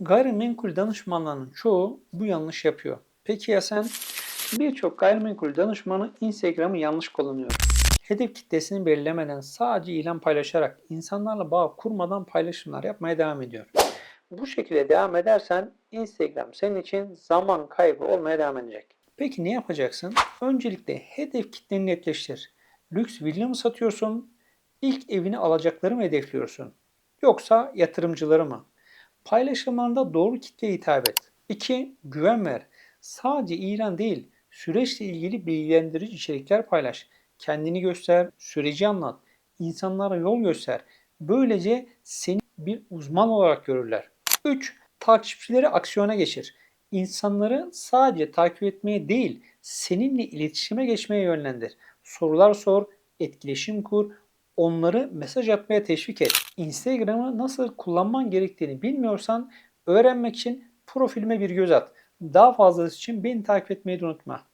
Gayrimenkul danışmanlarının çoğu bu yanlış yapıyor. Peki ya sen? Birçok gayrimenkul danışmanı Instagram'ı yanlış kullanıyor. Hedef kitlesini belirlemeden sadece ilan paylaşarak insanlarla bağ kurmadan paylaşımlar yapmaya devam ediyor. Bu şekilde devam edersen Instagram senin için zaman kaybı olmaya devam edecek. Peki ne yapacaksın? Öncelikle hedef kitleni netleştir. Lüks villa mı satıyorsun? İlk evini alacakları mı hedefliyorsun? Yoksa yatırımcıları mı? Paylaşımlarında doğru kitleye hitap et. 2. Güven ver. Sadece ilan değil, süreçle ilgili bilgilendirici içerikler paylaş. Kendini göster, süreci anlat, insanlara yol göster. Böylece seni bir uzman olarak görürler. 3. Takipçileri aksiyona geçir. İnsanları sadece takip etmeye değil, seninle iletişime geçmeye yönlendir. Sorular sor, etkileşim kur, onları mesaj atmaya teşvik et. Instagram'ı nasıl kullanman gerektiğini bilmiyorsan öğrenmek için profilime bir göz at. Daha fazlası için beni takip etmeyi unutma.